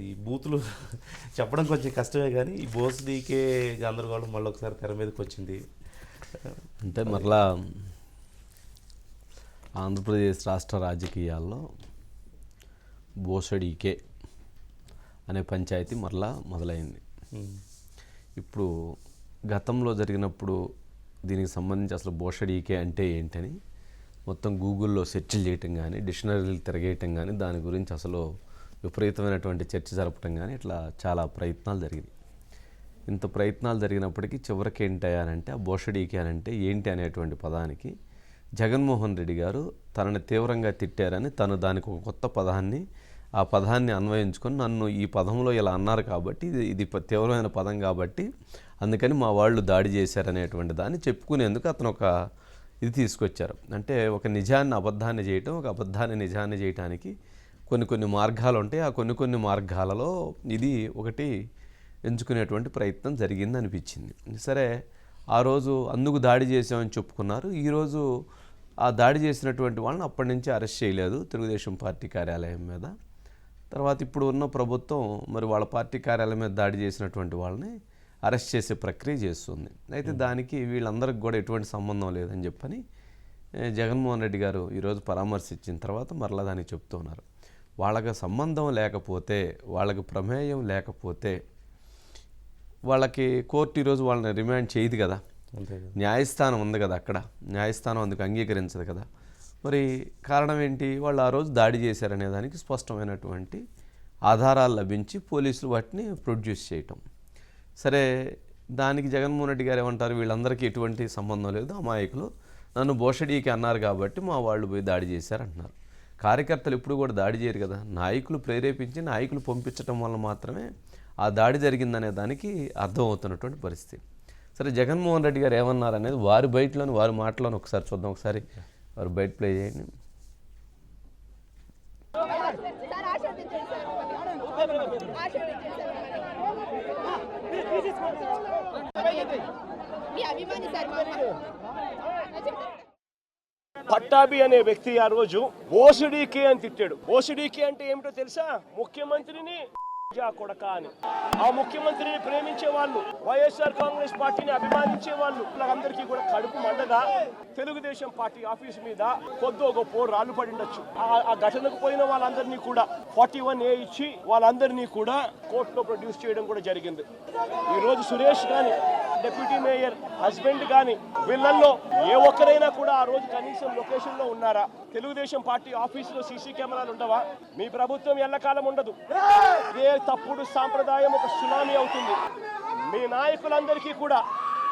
ఈ బూతులు చెప్పడం కొంచెం కష్టమే కానీ ఈ బోస్ డీకే గందరగోళం మళ్ళీ ఒకసారి తెర మీదకి వచ్చింది అంటే మరలా ఆంధ్రప్రదేశ్ రాష్ట్ర రాజకీయాల్లో బోసడీకే అనే పంచాయతీ మరలా మొదలైంది. ఇప్పుడు గతంలో జరిగినప్పుడు దీనికి సంబంధించి అసలు బోషడీకే అంటే ఏంటని మొత్తం గూగుల్లో సెర్చ్లు చేయటం కానీ డిక్షనరీలు తిరగేయటం కానీ దాని గురించి అసలు విపరీతమైనటువంటి చర్చ జరపటం కానీ ఇట్లా చాలా ప్రయత్నాలు జరిగినాయి. ఇంత ప్రయత్నాలు జరిగినప్పటికీ చివరికి ఏంటి ఆ బోషడీకి అని అంటే ఏంటి అనేటువంటి పదానికి జగన్మోహన్ రెడ్డి గారు తనని తీవ్రంగా తిట్టారని తను దానికి ఒక కొత్త పదాన్ని ఆ పదాన్ని అన్వయించుకొని నన్ను ఈ పదంలో ఇలా అన్నారు కాబట్టి ఇది ఇది తీవ్రమైన పదం కాబట్టి అందుకని మా వాళ్ళు దాడి చేశారనేటువంటి దాన్ని చెప్పుకునేందుకు అతను ఒక ఇది తీసుకొచ్చారు. అంటే ఒక నిజాన్ని అబద్ధాన్ని చేయటం ఒక అబద్ధాన్ని నిజాన్ని చేయటానికి కొన్ని కొన్ని మార్గాలు ఉంటాయి. ఆ కొన్ని కొన్ని మార్గాలలో ఇది ఒకటి ఎంచుకునేటువంటి ప్రయత్నం జరిగింది అనిపించింది సరే ఆ రోజు అందుకు దాడి చేసామని చెప్పుకున్నారు. ఈరోజు ఆ దాడి చేసినటువంటి వాళ్ళని అప్పటి నుంచి అరెస్ట్ చేయలేదు తెలుగుదేశం పార్టీ కార్యాలయం మీద. తర్వాత ఇప్పుడు ఉన్న ప్రభుత్వం మరి వాళ్ళ పార్టీ కార్యాలయం మీద దాడి చేసినటువంటి వాళ్ళని అరెస్ట్ చేసే ప్రక్రియ చేస్తుంది. అయితే దానికి వీళ్ళందరికి కూడా ఎటువంటి సంబంధం లేదని చెప్పని జగన్మోహన్ రెడ్డి గారు ఈరోజు పరామర్శించిన తర్వాత మరలా దానికి చెప్తూ ఉన్నారు. వాళ్ళకి సంబంధం లేకపోతే వాళ్ళకి ప్రమేయం లేకపోతే వాళ్ళకి కోర్టు ఈరోజు వాళ్ళని రిమాండ్ చేయదు కదా. న్యాయస్థానం ఉంది కదా అక్కడ. న్యాయస్థానం అందుకు అంగీకరించదు కదా. మరి కారణం ఏంటి? వాళ్ళు ఆ రోజు దాడి చేశారనే దానికి స్పష్టమైనటువంటి ఆధారాలు లభించి పోలీసులు వాటిని ప్రొడ్యూస్ చేయటం. సరే దానికి జగన్మోహన్ రెడ్డి గారు ఏమంటారు? వీళ్ళందరికీ ఎటువంటి సంబంధం లేదు అమాయకులు. నన్ను బోషడీకి అన్నారు కాబట్టి మా వాళ్ళు పోయి దాడి చేశారంటున్నారు. కార్యకర్తలు ఎప్పుడు కూడా దాడి చేయరు కదా. నాయకులు ప్రేరేపించి నాయకులు పంపించడం వల్ల మాత్రమే ఆ దాడి జరిగిందనే దానికి అర్థమవుతున్నటువంటి పరిస్థితి. సరే జగన్మోహన్ రెడ్డి గారు ఏమన్నారు అనేది వారి బయటలోని వారి మాటలోని ఒకసారి చూద్దాం. ఒకసారి వారు బయట ప్లే చేయండి. సార్ ఆశీర్వదించండి సార్. ఆశీర్వదించండి సార్. పట్టాభి అనే వ్యక్తి ఆ రోజు ఓసిడీకే అని తిట్టాడు. ఓసిడీకే అంటే ఏమిటో తెలుసా? ముఖ్యమంత్రిని కొడక అని. ఆ ముఖ్యమంత్రిని ప్రేమించే వాళ్ళు వైఎస్ఆర్ కాంగ్రెస్ పార్టీని అభిమానించే వాళ్ళు వాళ్ళందరికీ కూడా కడుపు మండగా తెలుగుదేశం పార్టీ ఆఫీస్ మీద కొద్దో గొప్ప రాళ్ళు పడిండొచ్చు. ఆ- ఆ ఘటనకు పోయిన వాళ్ళందరినీ కూడా ఫార్టీ వన్ ఏ ఇచ్చి వాళ్ళందరినీ కూడా కోర్టులో ప్రొడ్యూస్ చేయడం కూడా జరిగింది. ఈరోజు సురేష్ కానీ డిప్యూటీ మేయర్ హస్బెండ్ కానీ వీళ్ళల్లో ఏ ఒక్కరైనా కూడా ఆ రోజు కనీసం లొకేషన్లో ఉన్నారా? తెలుగుదేశం పార్టీ ఆఫీస్లో సీసీ కెమెరాలు ఉండవా? మీ ప్రభుత్వం ఎల్లకాలం ఉండదు. ఇదే తప్పుడు సాంప్రదాయం ఒక సునామీ అవుతుంది. మీ నాయకులందరికీ కూడా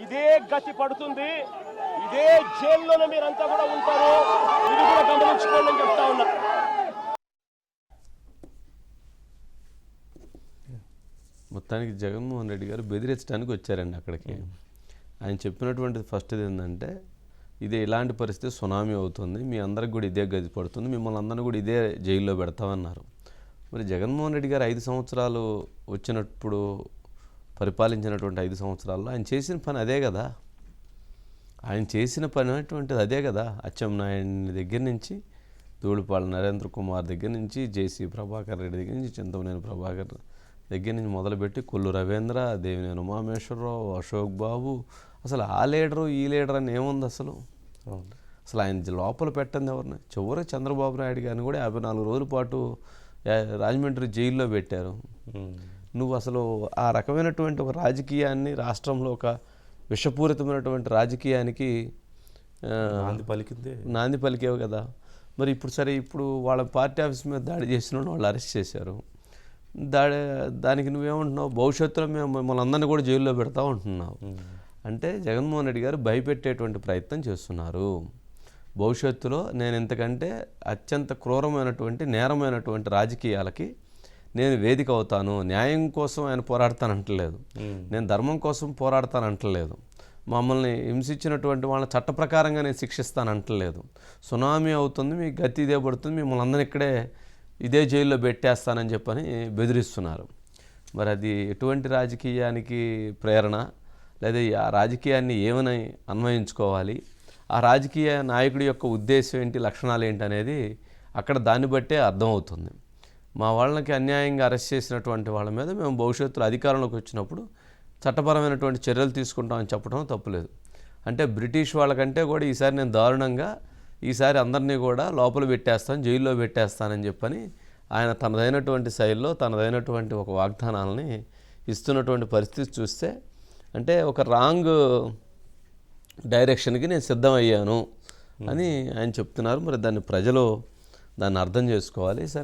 ఇదే గతి పడుతుంది. ఇదే జైల్లోనే మీరంతా కూడా ఉంటారు. ఇది కూడా గమనించుకోండి అని చెప్తా ఉన్నా. మొత్తానికి జగన్మోహన్ రెడ్డి గారు బెదిరించడానికి వచ్చారండి అక్కడికి. ఆయన చెప్పినటువంటిది ఫస్ట్ ఏంటంటే ఇది ఇలాంటి పరిస్థితి సునామీ అవుతుంది. మీ అందరికి కూడా ఇదే గది పడుతుంది. మిమ్మల్ని అందరిని కూడా ఇదే జైల్లో పెడతామన్నారు. మరి జగన్మోహన్ రెడ్డి గారు ఐదు సంవత్సరాలు వచ్చినప్పుడు పరిపాలించినటువంటి ఐదు సంవత్సరాల్లో ఆయన చేసిన పని అదే కదా. ఆయన చేసిన పని అటువంటిది అదే కదా. అచ్చెన్నాయుడిని దగ్గర నుంచి ధూళిపాల నరేంద్ర కుమార్ దగ్గర నుంచి జేసీ ప్రభాకర్ రెడ్డి దగ్గర నుంచి చింతమనేని ప్రభాకర్ దగ్గర నుంచి మొదలుపెట్టి కొల్లు రవీంద్ర దేవినేని ఉమామేశ్వరరావు అశోక్ బాబు. అసలు ఆ లీడరు ఈ లీడర్ అని ఏముంది అసలు? అసలు ఆయన లోపల పెట్టండి ఎవరిని? చివరి చంద్రబాబు నాయుడు గారిని కూడా యాభై నాలుగు రోజుల పాటు రాజమండ్రి జైల్లో పెట్టారు. నువ్వు అసలు ఆ రకమైనటువంటి ఒక రాజకీయాన్ని రాష్ట్రంలో ఒక విషపూరితమైనటువంటి రాజకీయానికి నాంది పలికిందే. నాంది పలికేవు కదా? మరి ఇప్పుడు సరే ఇప్పుడు వాళ్ళ పార్టీ ఆఫీస్ మీద దాడి చేసిన వాళ్ళు అరెస్ట్ చేశారు. దాడి దానికి నువ్వేమంటున్నావు? భవిష్యత్తులో మేము మిమ్మల్ని అందరినీ కూడా జైల్లో పెడతా ఉంటున్నావు. అంటే జగన్మోహన్ రెడ్డి గారు భయపెట్టేటువంటి ప్రయత్నం చేస్తున్నారు. భవిష్యత్తులో నేను ఇంతకంటే అత్యంత క్రూరమైనటువంటి నేరమైనటువంటి రాజకీయాలకి నేను వేదిక అవుతాను. న్యాయం కోసం ఆయన పోరాడతానంటలేదు. నేను ధర్మం కోసం పోరాడతానంటలేదు. మమ్మల్ని హింసించినటువంటి వాళ్ళ చట్ట ప్రకారంగా నేను శిక్షిస్తానంటలేదు. సునామీ అవుతుంది మీ గతి ఇదే పడుతుంది మిమ్మల్ని అందరిని ఇక్కడే ఇదే జైల్లో పెట్టేస్తానని చెప్పని బెదిరిస్తున్నారు. మరి అది ఎటువంటి రాజకీయానికి ప్రేరణ? లేదా ఆ రాజకీయాన్ని ఏమని అన్వయించుకోవాలి? ఆ రాజకీయ నాయకుడి యొక్క ఉద్దేశం ఏంటి? లక్షణాలు ఏంటి అనేది అక్కడ దాన్ని బట్టే అర్థమవుతుంది. మా వాళ్ళకి అన్యాయంగా అరెస్ట్ చేసినటువంటి వాళ్ళ మీద మేము భవిష్యత్తులో అధికారంలోకి వచ్చినప్పుడు చట్టపరమైనటువంటి చర్యలు తీసుకుంటామని చెప్పడం తప్పులేదు. అంటే బ్రిటిష్ వాళ్ళకంటే కూడా ఈసారి నేను దారుణంగా ఈసారి అందరినీ కూడా లోపల పెట్టేస్తాను జైల్లో పెట్టేస్తానని చెప్పని ఆయన తనదైనటువంటి శైలిలో తనదైనటువంటి ఒక వాగ్దానాలని ఇస్తున్నటువంటి పరిస్థితి చూస్తే అంటే ఒక రాంగ్ డైరెక్షన్కి నేను సిద్ధమయ్యాను అని ఆయన చెప్తున్నారు. మరి దాన్ని ప్రజలు దాన్ని అర్థం చేసుకోవాలి. సరే.